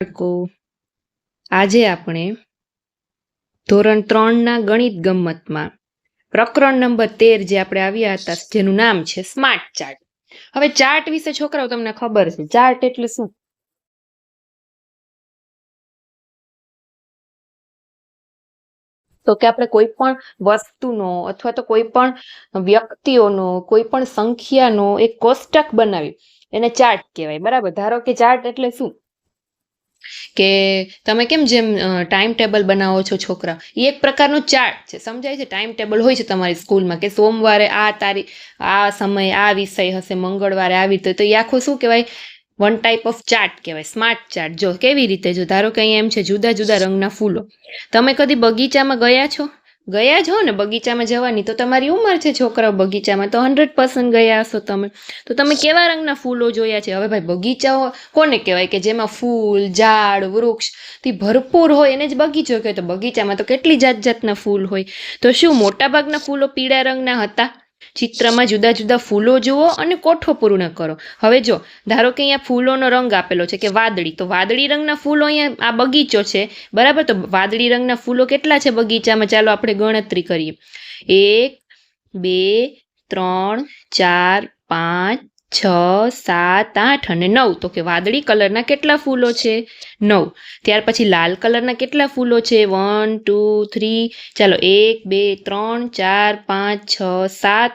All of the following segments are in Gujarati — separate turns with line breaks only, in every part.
બાળકો, આજે આપણે ધોરણ ત્રણના ગણિત ગમ્મતમાં પ્રકરણ નંબર તેર જે આપણે આવ્યા હતા, જેનું નામ છે સ્માર્ટ ચાર્ટ હવે ચાર્ટ વિશે છોકરાઓ, તમને ખબર છે. ચાર્ટ એટલે શું? તો કે આપણે કોઈ પણ વસ્તુનો અથવા તો કોઈ પણ વ્યક્તિઓનો, કોઈ પણ સંખ્યાનો એક કોષ્ટક બનાવી એને ચાર્ટ કહેવાય. બરાબર? ધારો કે ચાર્ટ એટલે શું? કે તમે કેમ જેમ ટાઈમ ટેબલ બનાવો છો છોકરા? એ એક પ્રકારનો ચાર્ટ છે. સમજાય છે? ટાઈમ ટેબલ હોય છે તમારી સ્કૂલમાં કે સોમવારે આ તારીખ, આ સમય આ વિષય હશે, મંગળવારે આવી રીતે. તો એ આખો શું કહેવાય? વન ટાઈપ ઓફ ચાર્ટ કહેવાય. સ્માર્ટ ચાર્ટ જો, કેવી રીતે? જો ધારો કે અહીંયા એમ છે, જુદા જુદા રંગના ફૂલો. તમે કદી બગીચામાં ગયા છો? ગયા જ હો ને બગીચામાં જવાની, તો તમારી ઉંમર છે છોકરાઓ બગીચામાં, તો હંડ્રેડ પર્સન્ટ ગયા હશો તમે. તો તમે કેવા રંગના ફૂલો જોયા છે? હવે ભાઈ બગીચાઓ કોને કહેવાય કે જેમાં ફૂલ, ઝાડ વૃક્ષથી ભરપૂર હોય એને જ બગીચો કહેવાય? તો બગીચામાં તો કેટલી જાત જાતના ફૂલ હોય? તો શું મોટાભાગના ફૂલો પીળા રંગના હતા? ચિત્રમાં જુદા જુદા ફૂલો જુઓ અને કોઠો પૂર્ણ કરો. હવે જો, ધારો કે અહીંયા ફૂલોનો રંગ આપેલો છે કે વાદળી, તો વાદળી રંગના ફૂલો અહીંયા આ બગીચો છે. બરાબર? તો વાદળી રંગના ફૂલો કેટલા છે બગીચામાં? ચાલો આપણે ગણતરી કરીએ. એક, બે, ત્રણ, ચાર, પાંચ છ, સાત, આઠ અને નવ. તો કે વાદળી કલરના કેટલા ફૂલો છે? નવ. ત્યાર પછી લાલ કલરના કેટલા ફૂલો છે? One, two, three. ચાલો, એક, બે, ત્રણ, ચાર, પાંચ, છ, સાત.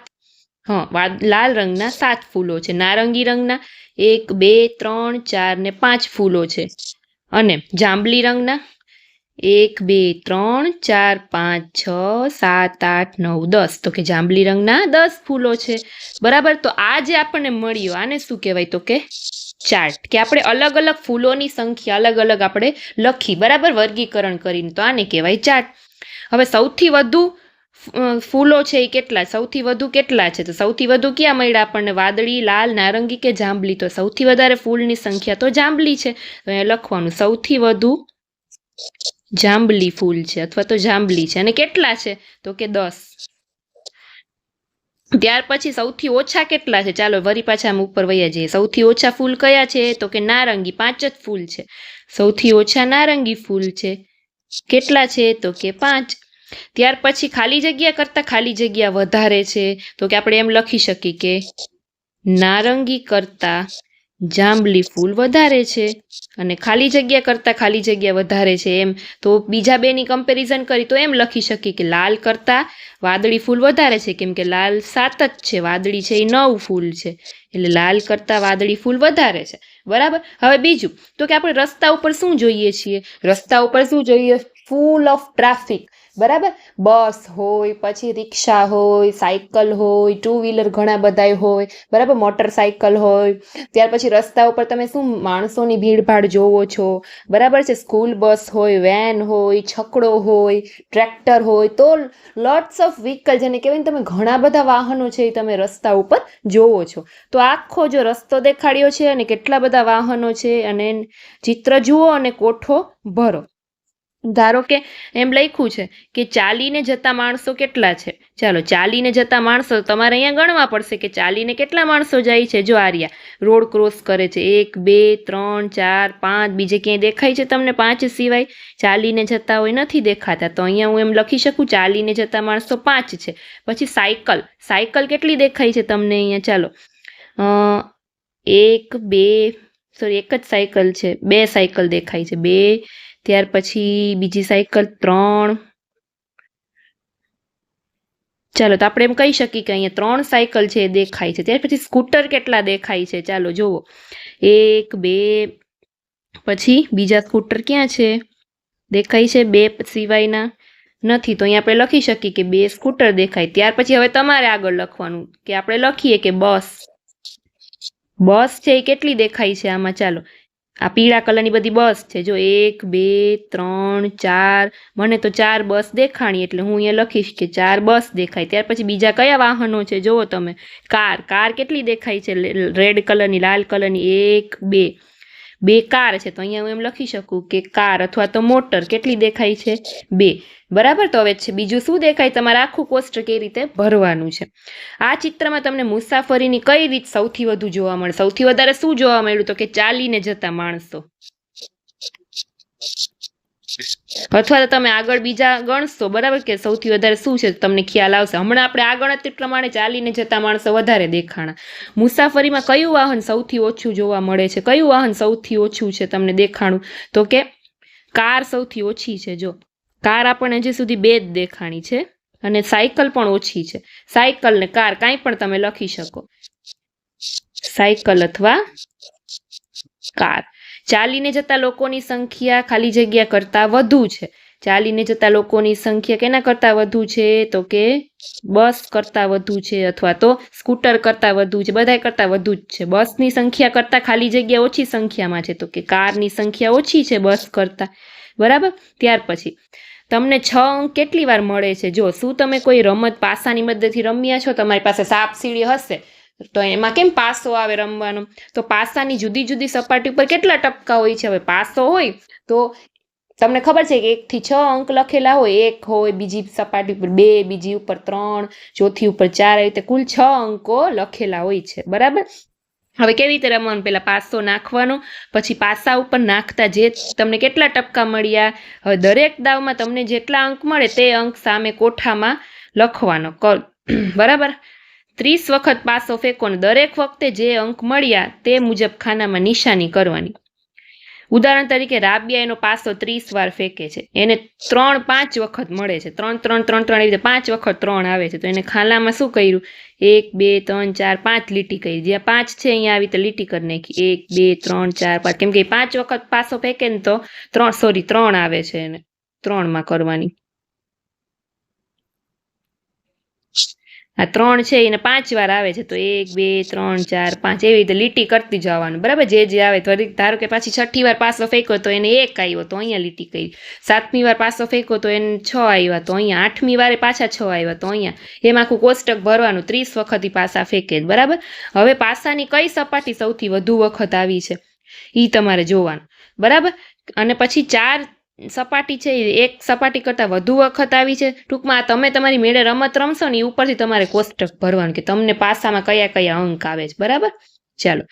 હા લાલ રંગના સાત ફૂલો છે. નારંગી રંગના એક, બે, ત્રણ, ચાર ને પાંચ ફૂલો છે. અને જાંબલી રંગના એક, બે, ત્રણ, ચાર, પાંચ, છ, સાત, આઠ, નવ, દસ. તો કે જાંબલી રંગના દસ ફૂલો છે. બરાબર? તો આ જે આપણને મળ્યું, આને શું કહેવાય? તો કે ચાર્ટ. કે આપણે અલગ અલગ ફૂલોની સંખ્યા, અલગ અલગ આપણે લખી, બરાબર? વર્ગીકરણ કરીને. તો આને કહેવાય ચાર્ટ. હવે સૌથી વધુ ફૂલો છે એ કેટલા? સૌથી વધુ કેટલા છે? તો સૌથી વધુ ક્યાં મળ્યા આપણને? વાદળી, લાલ, નારંગી કે જાંબલી? તો સૌથી વધારે ફૂલની સંખ્યા તો જાંબલી છે. તો અહીંયા લખવાનું, સૌથી વધુ જાંબલી ફૂલ છે અથવા તો જાંબલી છે. અને કેટલા છે? તો કે દસ. ત્યાર પછી સૌથી ઓછા કેટલા છે? ચાલો વરી પાછા આમ ઉપર વયા જઈએ. સૌથી ઓછા ફૂલ કયા છે? તો કે નારંગી પાંચ જ ફૂલ છે. સૌથી ઓછા નારંગી ફૂલ છે કેટલા છે? તો કે પાંચ. ત્યાર પછી ખાલી જગ્યા કરતાં ખાલી જગ્યા વધારે છે. તો કે આપણે એમ લખી શકીએ કે નારંગી કરતાં જાંબલી ફૂલ વધારે છે અને ખાલી જગ્યા કરતાં ખાલી જગ્યા વધારે છે એમ. તો બીજા બેની કમ્પેરિઝન કરી તો એમ લખી શકીએ કે લાલ કરતાં વાદળી ફૂલ વધારે છે. કેમ કે લાલ સાત જ છે, વાદળી છે એ નવ ફૂલ છે. એટલે લાલ કરતાં વાદળી ફૂલ વધારે છે. બરાબર? હવે બીજું, તો કે આપણે રસ્તા ઉપર શું જોઈએ છીએ? રસ્તા ઉપર શું જોઈએ? Full of traffic. બરાબર? બસ હોય, પછી રિક્ષા હોય, સાયકલ હોય ટુ વ્હીલર ઘણા બધાય હોય, બરાબર? મોટરસાયકલ હોય. ત્યાર પછી રસ્તા ઉપર તમે શું માણસોની ભીડભાડ જોવો છો? બરાબર છે? સ્કૂલ બસ હોય વેન હોય, છકડો હોય ટ્રેક્ટર હોય, તો લોટ્સ ઓફ વ્હીકલ જેને કહેવાય તમે ઘણા બધા વાહનો છે એ તમે રસ્તા ઉપર જોવો છો. તો આખો જો રસ્તો દેખાડ્યો છે અને કેટલા બધા વાહનો છે, અને ચિત્ર જુઓ અને કોઠો ભરો. ધારો કે એમ લખ્યું છે કે ચાલીને જતા માણસો કેટલા છે? ચાલો, ચાલીને જતા માણસો તમારે અહીંયા ગણવા પડશે કે ચાલીને કેટલા માણસો જાય છે? જો આર્યા, રોડ ક્રોસ કરે છે. એક, બે, ત્રણ, ચાર, પાંચ, બીજે ક્યાંય દેખાય છે તમને પાંચ સિવાય? ચાલીને જતા હોય નથી દેખાતા. તો અહીંયા હું એમ લખી શકું, ચાલીને જતા માણસો પાંચ છે. પછી સાયકલ સાયકલ કેટલી દેખાય છે તમને અહીંયા? ચાલો એક, બે સોરી એક જ સાયકલ છે. બે સાયકલ દેખાય છે. બે ત્યાર પછી બીજી સાયકલ ત્રણ. ચાલો, તો આપણે એમ કહી શકીએ કે અહીંયા ત્રણ સાયકલ છે દેખાય છે. ત્યાર પછી સ્કૂટર કેટલા દેખાય છે? ચાલો, જુઓ. એક, બે, પછી બીજા સ્કૂટર ક્યાં છે? દેખાય છે બે સિવાયના નથી. તો અહીંયા આપણે લખી શકીએ કે બે સ્કૂટર દેખાય. ત્યાર પછી હવે તમારે આગળ લખવાનું કે આપણે લખીએ કે બસ. બસ છે એ કેટલી દેખાય છે આમાં? ચાલો આ પીળા કલરની બધી બસ છે. જો એક, બે, ત્રણ, ચાર, મને તો ચાર બસ દેખાણી એટલે હું અહીંયા લખીશ કે ચાર બસ દેખાય. ત્યાર પછી બીજા કયા વાહનો છે જુઓ તમે. કાર કાર કેટલી દેખાય છે? રેડ કલરની, લાલ કલરની, એક, બે. બે કાર છે, તો અહીંયા હું એમ લખી શકું કે કાર અથવા તો મોટર કેટલી દેખાય છે? બે. બરાબર? તો હવે છે, બીજું શું દેખાય? તમારે આખું કોસ્ટ કઈ રીતે ભરવાનું છે. આ ચિત્રમાં તમને મુસાફરીની કઈ રીત સૌથી વધુ જોવા મળે? સૌથી વધારે શું જોવા મળ્યું? તો કે ચાલીને જતા માણસો. અથવા તો તમે આગળ બીજા ગણશો, બરાબર કે સૌથી વધારે શું છે તમને ખ્યાલ આવશે? હમણાં આપણે આ ગણતરી પ્રમાણે ચાલીને જતા માણસો વધારે દેખાણા. મુસાફરીમાં કયું વાહન સૌથી ઓછું જોવા મળે છે? કયું વાહન સૌથી ઓછું છે તમને દેખાણું? તો કે કાર સૌથી ઓછી છે, જો. કાર આપણને હજી સુધી બે જ દેખાણી છે અને સાયકલ પણ ઓછી છે. સાયકલ ને કાર કાંઈ પણ તમે લખી શકો. સાયકલ અથવા કાર. ચાલીને જતા લોકોની સંખ્યા ખાલી જગ્યા કરતાં વધુ છે. ચાલીને જતા લોકોની સંખ્યા કેના કરતાં વધુ છે? તો કે બસ કરતાં વધુ છે અથવા તો સ્કૂટર કરતાં વધુ છે, બધાય કરતાં વધુ જ છે. બસની સંખ્યા કરતાં ખાલી જગ્યા ઓછી સંખ્યામાં છે. તો કે કારની સંખ્યા ઓછી છે બસ કરતાં. બરાબર? ત્યાર પછી તમને છ અંક કેટલી વાર મળે છે? જો શું તમે કોઈ રમત પાસાની મદદથી રમ્યા છો? તમારી પાસે સાપ સીડી હશે? તો એમાં કેમ પાસો આવે રમવાનો? તો પાસાની જુદી જુદી સપાટી ઉપર કેટલા ટપકા હોય છે? હવે પાસો હોય તો તમને ખબર છે કે એકથી છ અંક લખેલા હોય. એક હોય બીજી સપાટી ઉપર બે, બીજી ઉપર ત્રણ, ચોથી ઉપર ચાર આવી રીતે કુલ છ અંકો લખેલા હોય છે. બરાબર? હવે કેવી રીતે રમવાનું? પહેલાં પાસો નાખવાનો, પછી પાસા ઉપર નાખતા જે તમને કેટલા ટપકા મળ્યા? હવે દરેક દાવમાં તમને જેટલા અંક મળે તે અંક સામે કોઠામાં લખવાનો. કર બરાબર? ત્રીસ વખત પાસો ફેંકો ને દરેક વખતે જે અંક મળ્યા તે મુજબ ખાનામાં નિશાની કરવાની. ઉદાહરણ તરીકે રાબિયા એનો પાસો ત્રીસ વાર ફેંકે છે. એને ત્રણ પાંચ વખત મળે છે. ત્રણ ત્રણ ત્રણ ત્રણ એવી રીતે પાંચ વખત ત્રણ આવે છે. તો એને ખાનામાં શું કર્યું? એક, બે, ત્રણ, ચાર, પાંચ લીટી કરી. જ્યાં પાંચ છે અહીંયા આવી રીતે લીટી કરી નાખી. એક, બે, ત્રણ, ચાર, પાંચ. કેમ કે પાંચ વખત પાસો ફેંકે ને તો ત્રણ, સોરી, ત્રણ આવે છે એને. ત્રણમાં કરવાની. આ ત્રણ છે, એને પાંચ વાર આવે છે, તો એક, બે, ત્રણ, ચાર, પાંચ. એવી રીતે લીટી કરતી જવાનું બરાબર? જે જે આવે. તો ધારો કે પાછી છઠ્ઠી વાર પાસો ફેંક્યો તો એને એક આવ્યો, તો અહીંયા લીટી કરી. સાતમી વાર પાસો ફેંકો તો એને છ આવ્યા, તો અહીંયા આઠમી વારે પાછા છ આવ્યા, તો અહીંયા. એમાં આખું કોષ્ટક ભરવાનું. ત્રીસ વખત પાસા ફેંકે બરાબર? હવે પાસાની કઈ સપાટી સૌથી વધુ વખત આવી છે? એ તમારે જોવાનું. બરાબર? અને પછી ચાર સપાટી છે એક સપાટી કરતાં વધુ વખત આવી છે. ટૂંકમાં તમે તમારી મેળે રમત રમશો ને એ ઉપરથી તમારે કોષ્ટક ભરવાનું કે તમને પાસામાં કયા કયા અંક આવે છે. બરાબર? ચાલો.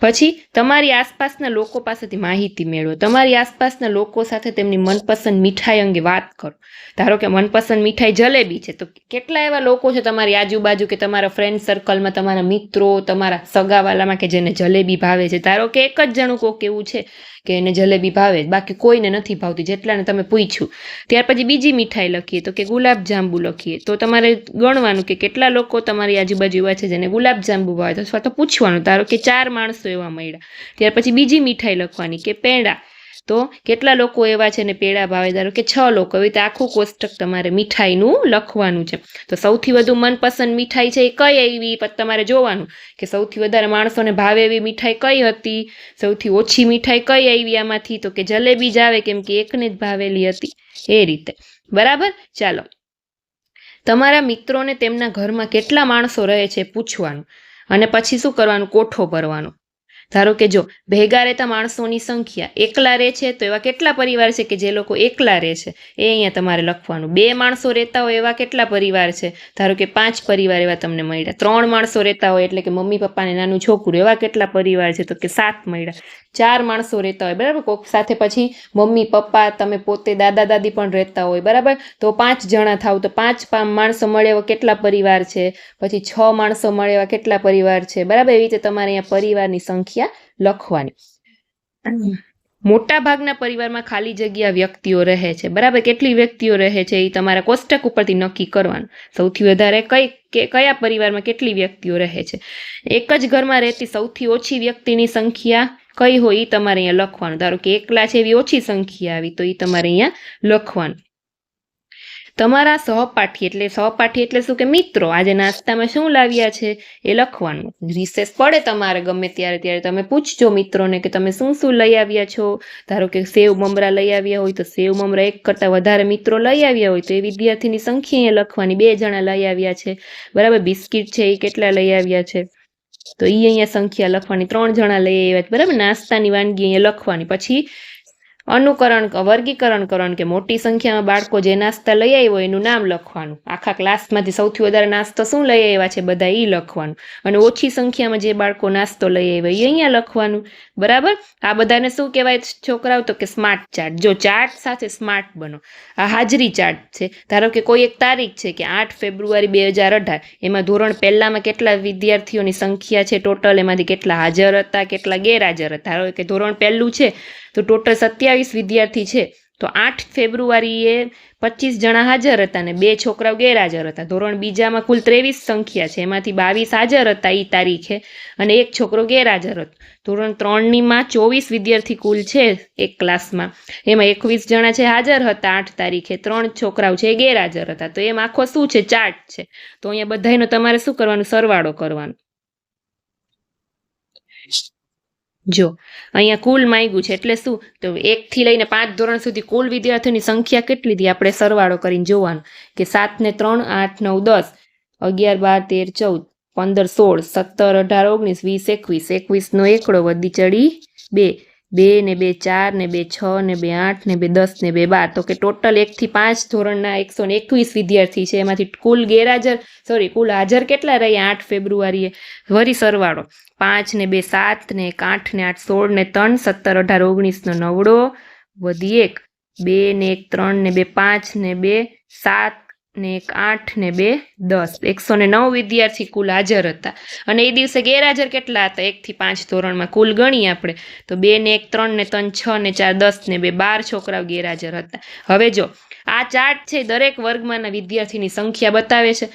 પછી તમારી આસપાસના લોકો પાસેથી માહિતી મેળવો. તમારી આસપાસના લોકો સાથે તેમની મનપસંદ મીઠાઈ અંગે વાત કરો. ધારો કે મનપસંદ મીઠાઈ જલેબી છે, તો કેટલા એવા લોકો છે તમારી આજુબાજુ કે તમારા ફ્રેન્ડ સર્કલમાં તમારા મિત્રો, તમારા સગાવાલામાં કે જેને જલેબી ભાવે છે? ધારો કે એક જ જણું કોક એવું છે કે એને જલેબી ભાવે બાકી કોઈને નથી ભાવતી, જેટલાને તમે પૂછ્યું. ત્યાર પછી બીજી મીઠાઈ લખીએ, તો કે ગુલાબજાંબુ લખીએ. તો તમારે ગણવાનું કે કેટલા લોકો તમારી આજુબાજુ એવા છે જેને ગુલાબજાંબુ ભાવે અથવા તો પૂછવાનું, ધારો કે ચાર માણસો એવા મળ્યા. ત્યાર પછી બીજી મીઠાઈ લખવાની કે પેંડા. તો કેટલા લોકો એવા છે ને પેડા ભાવે ધારો કે છ લોકો. એવી રીતે આખું કોષ્ટક તમારે મીઠાઈનું લખવાનું છે. તો સૌથી વધુ મનપસંદ મીઠાઈ છે એ કઈ એવી તમારે જોવાનું કે સૌથી વધારે માણસોને ભાવે એવી મીઠાઈ કઈ હતી? સૌથી ઓછી મીઠાઈ કઈ આવી આમાંથી? તો કે જલેબી જ આવે કેમ કે એકને જ ભાવેલી હતી. એ રીતે. બરાબર? ચાલો. તમારા મિત્રોને તેમના ઘરમાં કેટલા માણસો રહે છે પૂછવાનું. અને પછી શું કરવાનું? કોઠો ભરવાનો. ધારો કે જો, ભેગા રહેતા માણસોની સંખ્યા એકલા રહે છે, તો એવા કેટલા પરિવાર છે કે જે લોકો એકલા રહે છે? એ અહીંયા તમારે લખવાનું. બે માણસો રહેતા હોય એવા કેટલા પરિવાર છે? ધારો કે પાંચ પરિવાર એવા તમને મળ્યા. ત્રણ માણસો રહેતા હોય એટલે કે મમ્મી પપ્પાને નાનું છોકરું, એવા કેટલા પરિવાર છે તો કે સાત મળ્યા. ચાર માણસો રહેતા હોય, બરાબર? કોક સાથે પછી મમ્મી, પપ્પા, તમે પોતે દાદા, દાદી પણ રહેતા હોય, બરાબર? તો પાંચ જણા થાવ, તો પાંચ માણસો મળે એવા કેટલા પરિવાર છે? પછી છ માણસો મળે એવા કેટલા પરિવાર છે? બરાબર? એવી રીતે તમારે અહીંયા પરિવારની સંખ્યા લખવાની. મોટા ભાગના પરિવારમાં ખાલી જગ્યા વ્યક્તિઓ રહે છે, બરાબર? કેટલી વ્યક્તિઓ રહે છે એ તમારા કોષ્ટક ઉપરથી નક્કી કરવાનું. સૌથી વધારે કઈ, કે કયા પરિવારમાં કેટલી વ્યક્તિઓ રહે છે? એક જ ઘરમાં રહેતી સૌથી ઓછી વ્યક્તિની સંખ્યા કઈ હોય એ તમારે અહીંયા લખવાનું. ધારો કે એકલા છે એવી ઓછી સંખ્યા આવી, તો એ તમારે અહીંયા લખવાનું. તમારા સહપાઠી એટલે સહપાઠી એટલે શું કે મિત્રો? આજે નાસ્તામાં શું લાવ્યા છે? એ લખવાનું. રિસેસ પડે તમારે ગમે ત્યારે ત્યારે તમે પૂછજો મિત્રોને કે તમે શું શું લઈ આવ્યા છો? ધારો કે સેવ મમરા લઈ આવ્યા હોય તો સેવ મમરા એક કરતાં વધારે મિત્રો લઈ આવ્યા હોય તો એ વિદ્યાર્થીની સંખ્યા લખવાની. બે જણા લઈ આવ્યા છે. બરાબર? બિસ્કિટ છે એ કેટલા લઈ આવ્યા છે? તો એ અહીંયા સંખ્યા લખવાની ત્રણ જણા લઈ આવ્યા બરાબર? નાસ્તાની વાનગી અહીંયા લખવાની. પછી અનુકરણ વર્ગીકરણ કરણ કે મોટી સંખ્યામાં બાળકો જે નાસ્તા લઈ આવ્યો એનું નામ લખવાનું. આખા ક્લાસમાંથી સૌથી વધારે નાસ્તો શું લઈ આવ્યા છે બધા એ લખવાનું. અને ઓછી સંખ્યામાં જે બાળકો નાસ્તો લઈ આવ્યા એ અહીંયા લખવાનું. બરાબર? આ બધાને શું કહેવાય છોકરાઓ? તો કે સ્માર્ટ ચાર્ટ જો ચાર્ટ સાથે સ્માર્ટ બનો. આ હાજરી ચાર્ટ છે. ધારો કે કોઈ એક તારીખ છે કે આઠ ફેબ્રુઆરી બે હજાર અઢાર. એમાં ધોરણ પહેલામાં કેટલા વિદ્યાર્થીઓની સંખ્યા છે? ટોટલ એમાંથી કેટલા હાજર હતા, કેટલા ગેરહાજર હતા? ધારો કે ધોરણ પહેલું છે. તો ટોટલ સત્યાવીસ વિદ્યાર્થી છે. તો આઠ ફેબ્રુઆરીએ પચીસ જણા હાજર હતા ને બે છોકરાઓ ગેરહાજર હતા. ધોરણ બીજામાં કુલ ત્રેવીસ સંખ્યા છે. એમાંથી બાવીસ હાજર હતા એ તારીખે અને એક છોકરો ગેરહાજર હતો. ધોરણ ત્રણનીમાં ચોવીસ વિદ્યાર્થી કુલ છે એક ક્લાસમાં. એમાં એકવીસ જણા છે હાજર હતા આઠ તારીખે. ત્રણ છોકરાઓ છે એ ગેરહાજર હતા. તો એમ આખો શું છે? ચાર્ટ છે. તો અહીંયા બધાનો તમારે શું કરવાનું? સરવાળો કરવાનો. જો, અહીંયા કુલ માંગ્યું છે એટલે શું? તો એકથી લઈને પાંચ ધોરણ સુધી કુલ વિદ્યાર્થીઓની સંખ્યા કેટલી હતી? આપણે સરવાળો કરીને જોવાનું. કે સાત ને ત્રણ, આઠ, નવ, દસ, અગિયાર, બાર, તેર, ચૌદ, પંદર, સોળ, સત્તર, અઢાર, ઓગણીસ, વીસ, એકવીસ, એકવીસનો એકડો વધી ચડી બે. બે ને બે ચાર ને બે છ ને બે આઠ ને બે દસ ને બે બાર. તો કે ટોટલ એકથી પાંચ ધોરણના એકસો ને એકવીસ વિદ્યાર્થી છે. એમાંથી કુલ ગેરહાજર સોરી કુલ હાજર કેટલા રહ્યા? આઠ ફેબ્રુઆરીએ. વરી સરવાળો. પાંચ ને બે સાત ને એક, આઠ ને આઠ, સોળ ને ત્રણ, સત્તર, અઢાર ઓગણીસનો નવડો વધી એક. બે ને એક, ત્રણ ને બે, પાંચ ને બે, સાત ને એક આઠ ને બે દસ. એકસો ને નવ વિદ્યાર્થી કુલ હાજર હતા. અને એ દિવસે ગેરહાજર કેટલા હતા? એકથી પાંચ ધોરણમાં કુલ ગણીએ આપણે. તો બે ને એક, ત્રણ ને ત્રણ, છ ને ચાર, દસ ને બે, બાર છોકરાઓ ગેરહાજર હતા. હવે જો, આ ચાર્ટ છે દરેક વર્ગમાંના વિદ્યાર્થીની સંખ્યા બતાવે છે.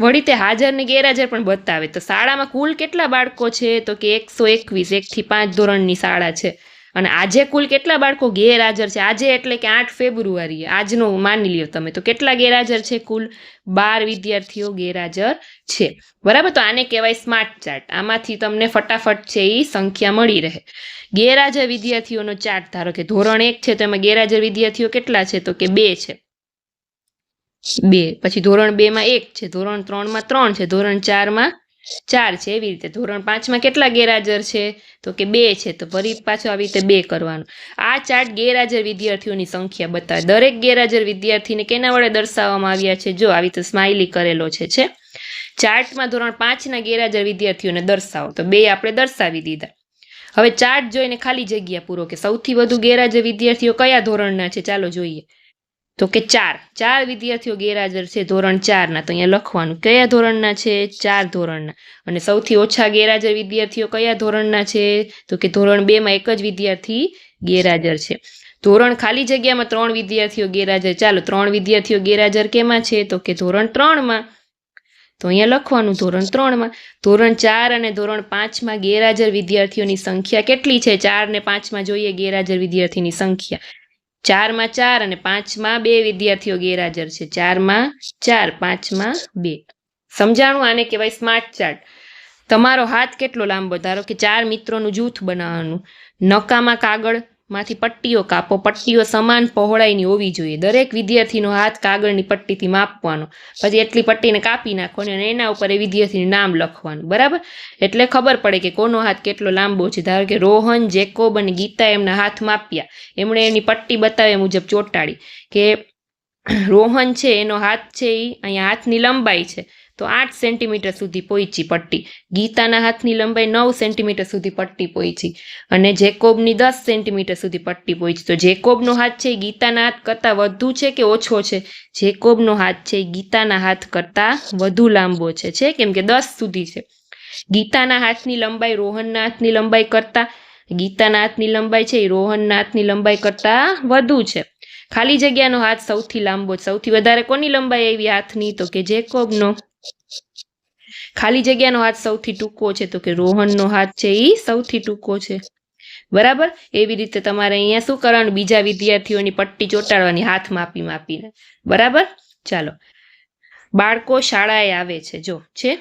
વળી તે હાજર ને ગેરહાજર પણ બતાવે. તો શાળામાં કુલ કેટલા બાળકો છે? તો કે એકસો એકવીસ. એકથી પાંચ ધોરણની શાળા છે. અને આજે કુલ કેટલા બાળકો ગેરહાજર છે? આજે એટલે કે આઠ ફેબ્રુઆરી આજનો માની લ્યો તમે તો કેટલા ગેરહાજર છે કુલ? બાર વિદ્યાર્થીઓ ગેરહાજર છે. બરાબર? તો આને કહેવાય સ્માર્ટ ચાર્ટ. આમાંથી તમને ફટાફટ છે એ સંખ્યા મળી રહે. ગેરહાજર વિદ્યાર્થીઓનો ચાર્ટ ધારો કે ધોરણ એક છે તો એમાં ગેરહાજર વિદ્યાર્થીઓ કેટલા છે? તો કે બે છે. બે. પછી ધોરણ બેમાં એક છે. ધોરણ ત્રણમાં ત્રણ છે. ધોરણ ચારમાં ચાર છે એવી રીતે. ધોરણ પાંચમાં કેટલા ગેરહાજર છે? તો કે બે છે. તો ફરી પાછું આવી રીતે બે કરવાનું. આ ચાર્ટ ગેરહાજર વિદ્યાર્થીઓની સંખ્યા બતાવે. દરેક ગેરહાજર વિદ્યાર્થીને કેના વડે દર્શાવવામાં આવ્યા છે? જો આવી રીતે સ્માઇલી કરેલો છે છે. ચાર્ટમાં ધોરણ પાંચના ગેરહાજર વિદ્યાર્થીઓને દર્શાવો. તો બે આપણે દર્શાવી દીધા. હવે ચાર્ટ જોઈને ખાલી જગ્યા પૂરો કે સૌથી વધુ ગેરહાજર વિદ્યાર્થીઓ કયા ધોરણના છે? ચાલો જોઈએ. તો કે ચાર. ચાર વિદ્યાર્થીઓ ગેરહાજર છે ધોરણ ચારના. તો અહીંયા લખવાનું કયા ધોરણના છે? ચાર ધોરણના. અને સૌથી ઓછા ગેરહાજર વિદ્યાર્થીઓ કયા ધોરણના છે? તો કે ધોરણ બેમાં એક જ વિદ્યાર્થી ગેરહાજર છે. ધોરણ ખાલી જગ્યામાં ત્રણ વિદ્યાર્થીઓ ગેરહાજર. ચાલો, ત્રણ વિદ્યાર્થીઓ ગેરહાજર કેમાં છે? તો કે ધોરણ ત્રણમાં. તો અહીંયા લખવાનું ધોરણ ત્રણમાં. ધોરણ ચાર અને ધોરણ પાંચમાં ગેરહાજર વિદ્યાર્થીઓની સંખ્યા કેટલી છે? ચાર ને પાંચમાં જોઈએ ગેરહાજર વિદ્યાર્થીની સંખ્યા. ચારમાં ચાર અને પાંચમાં બે વિદ્યાર્થીઓ ગેરહાજર છે. ચારમાં ચાર, પાંચમાં બે. સમજાણું આને કહેવાય સ્માર્ટ ચાર્ટ તમારો હાથ કેટલો લાંબો? ધારો કે ચાર મિત્રોનું જૂથ બનાવવાનું. નકામાં કાગળમાંથી પટ્ટીઓ કાપો. પટ્ટીઓ સમાન પહોળાઈની હોવી જોઈએ. દરેક વિદ્યાર્થીનો હાથ કાગળની પટ્ટીથી માપવાનો. પછી એટલી પટ્ટીને કાપી નાખવાની અને એના ઉપર એ વિદ્યાર્થીનું નામ લખવાનું. બરાબર? એટલે ખબર પડે કે કોનો હાથ કેટલો લાંબો છે. ધારો કે રોહન, જેકોબ અને ગીતા એમના હાથ માપ્યા. એમણે એની પટ્ટી બતાવ્યા મુજબ ચોંટાડી કે રોહન છે, એનો હાથ છે એ અહીંયા હાથની લંબાઈ છે. તો આઠ સેન્ટીમીટર સુધી પહોંચી પટ્ટી. ગીતાના હાથની લંબાઈ નવ સેન્ટીમીટર સુધી પટ્ટી પહોંચી અને જેકોબની દસ સેન્ટીમીટર સુધી પટ્ટી પહોંચી તો જેકોબનો હાથ છે ગીતાના હાથ કરતાં વધુ છે કે ઓછો છે? જેકોબનો હાથ છે ગીતાના હાથ કરતાં વધુ લાંબો છે. છે? કેમ કે દસ સુધી છે. ગીતાના હાથની લંબાઈ રોહનના હાથની લંબાઈ કરતાં ગીતાના હાથની લંબાઈ છે એ રોહનના હાથની લંબાઈ કરતાં વધુ છે. ખાલી જગ્યાનો હાથ સૌથી લાંબો સૌથી વધારે કોની લંબાઈ આવી હાથની? તો કે જેકોબનો ખાલી જગ્યાનો હાથ સૌથી ટૂંકો છે તો કે રોહનનો હાથ છે એ સૌથી ટૂંકો છે. બરાબર? એવી રીતે તમારે અહીંયા શું કરવાનું? બીજા વિદ્યાર્થીઓની પટ્ટી ચોંટાડવાની, હાથ માપી માપીને. બરાબર? ચાલો. બાળકો શાળાએ આવે છે, જો, છે?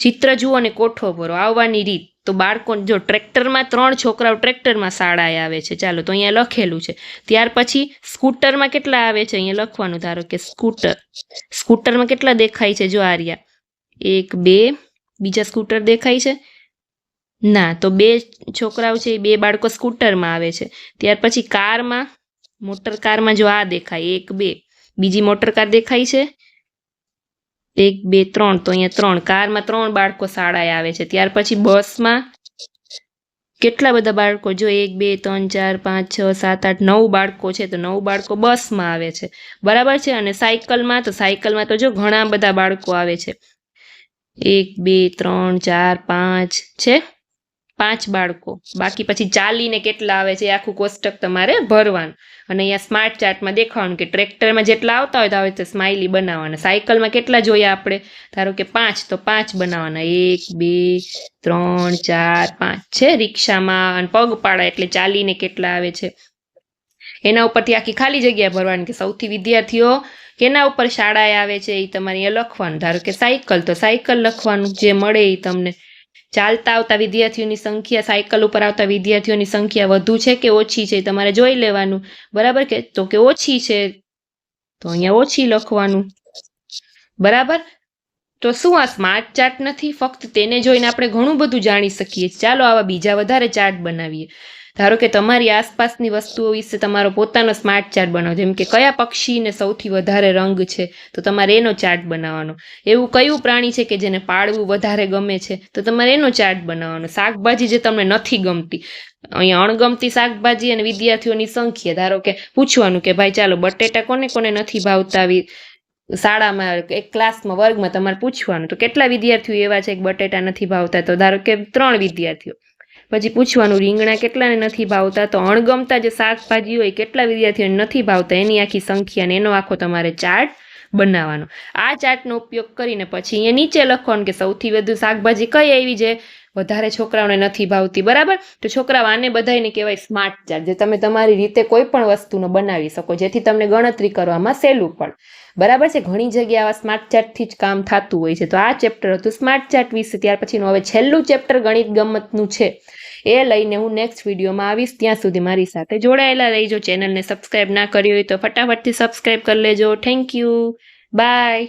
ચિત્ર જુઓ અને કોઠો ભરો, આવવાની રીત. તો બાળકો, જો, ટ્રેક્ટરમાં ત્રણ છોકરાઓ ટ્રેક્ટરમાં શાળાએ આવે છે. ચાલો, તો અહીંયા લખેલું છે. ત્યાર પછી સ્કૂટરમાં કેટલા આવે છે? અહીંયા લખવાનું ધારો કે સ્કૂટર. સ્કૂટરમાં કેટલા દેખાય છે? જો આર્યા એક, બે, બીજા સ્કૂટર દેખાય છે. ના, તો બે છોકરાઓ છે, એ બે બાળકો સ્કૂટરમાં આવે છે. ત્યાર પછી કારમાં, મોટર કારમાં જો આ દેખાય, એક, બે, બીજી મોટર કાર દેખાય છે. એક, બે, ત્રણ, તો અહીંયા ત્રણ, કારમાં ત્રણ બાળકો શાળાએ આવે છે. ત્યાર પછી બસમાં કેટલા બધા બાળકો? જો એક, બે, ત્રણ, ચાર, પાંચ, છ, સાત, આઠ, નવ બાળકો છે, તો નવ બાળકો બસમાં આવે છે. બરાબર છે? અને સાયકલમાં, તો સાયકલમાં તો જો ઘણા બધા બાળકો આવે છે. એક, બે, ત્રણ, ચાર, પાંચ છે? પાંચ બાળકો. બાકી પછી ચાલીને કેટલા આવે છે આખું કોષ્ટક તમારે ભરવાનું. અને અહીંયા સ્માર્ટ ચાર્ટમાં દેખાવાનું કે ટ્રેક્ટરમાં જેટલા આવતા હોય તો આવે તો સ્માઇલી બનાવવાના. સાયકલમાં કેટલા જોઈએ આપણે? ધારો કે પાંચ, તો પાંચ બનાવવાના. એક, બે, ત્રણ, ચાર, પાંચ છે રિક્ષામાં. અને પગપાળા એટલે ચાલીને કેટલા આવે છે? એના ઉપરથી આખી ખાલી જગ્યા ભરવાની કે સૌથી વિદ્યાર્થીઓ કેના ઉપર શાળાએ આવે છે એ તમારે અહીંયા લખવાનું. ધારો કે સાયકલ, તો સાયકલ લખવાનું જે મળે એ તમને. ચાલતા આવતા વિદ્યાર્થીઓની સંખ્યા, સાયકલ ઉપર આવતા વિદ્યાર્થીઓની સંખ્યા વધુ છે કે ઓછી છે તમારે જોઈ લેવાનું. બરાબર કે? તો કે ઓછી છે. તો અહીંયા ઓછી લખવાનું. બરાબર? તો શું આ સ્માર્ટ ચાર્ટ નથી? ફક્ત તેને જોઈને આપણે ઘણું બધું જાણી શકીએ. ચાલો આવા બીજા વધારે ચાર્ટ બનાવીએ. ધારો કે તમારી આસપાસની વસ્તુઓ વિશે તમારો પોતાનો સ્માર્ટ ચાર્ટ બનાવો. જેમ કે કયા પક્ષીને સૌથી વધારે રંગ છે, તો તમારે એનો ચાર્ટ બનાવવાનો. એવું કયું પ્રાણી છે કે જેને પાળવું વધારે ગમે છે, તો તમારે એનો ચાર્ટ બનાવવાનો. શાકભાજી જે તમને નથી ગમતી. અહીંયા અણગમતી શાકભાજી અને વિદ્યાર્થીઓની સંખ્યા. ધારો કે પૂછવાનું કે ભાઈ ચાલો બટેટા કોને કોને નથી ભાવતા આવી શાળામાં એક ક્લાસમાં વર્ગમાં તમારે પૂછવાનું. તો કેટલા વિદ્યાર્થીઓ એવા છે કે બટેટા નથી ભાવતા? તો ધારો કે ત્રણ વિદ્યાર્થીઓ. પછી પૂછવાનું, રીંગણા કેટલાને નથી ભાવતા? તો અણગમતા જે શાકભાજી હોય, કેટલા વિદ્યાર્થીઓને નથી ભાવતા? એની આખી સંખ્યા ને એનો આખો તમારે ચાર્ટ બનાવવાનો. આ ચાર્ટનો ઉપયોગ કરીને પછી અહીંયા નીચે લખવાનું કે સૌથી વધુ શાકભાજી કઈ આવી છે? વધારે છોકરાઓને નથી ભાવતી, બરાબર? તો છોકરાઓ આને બધાને કહેવાય સ્માર્ટ ચાર્ટ જે તમે તમારી રીતે કોઈ પણ વસ્તુનો બનાવી શકો, જેથી તમને ગણતરી કરવામાં સહેલું પડે. બરાબર છે? ઘણી જગ્યાએ આવા સ્માર્ટ ચાર્ટથી જ કામ થતું હોય છે. તો આ ચેપ્ટર હતું સ્માર્ટ ચાર્ટ વિશે, ત્યાર પછીનું હવે છેલ્લું ચેપ્ટર ગણિત ગમતનું છે. એ લઈને હું નેક્સ્ટ વિડીયોમાં આવીશ. ત્યાં સુધી મારી સાથે જોડાયેલા રહીજો. ચેનલને સબસ્ક્રાઈબ ના કરી હોય તો ફટાફટથી સબસ્ક્રાઈબ કરી લેજો. Thank you bye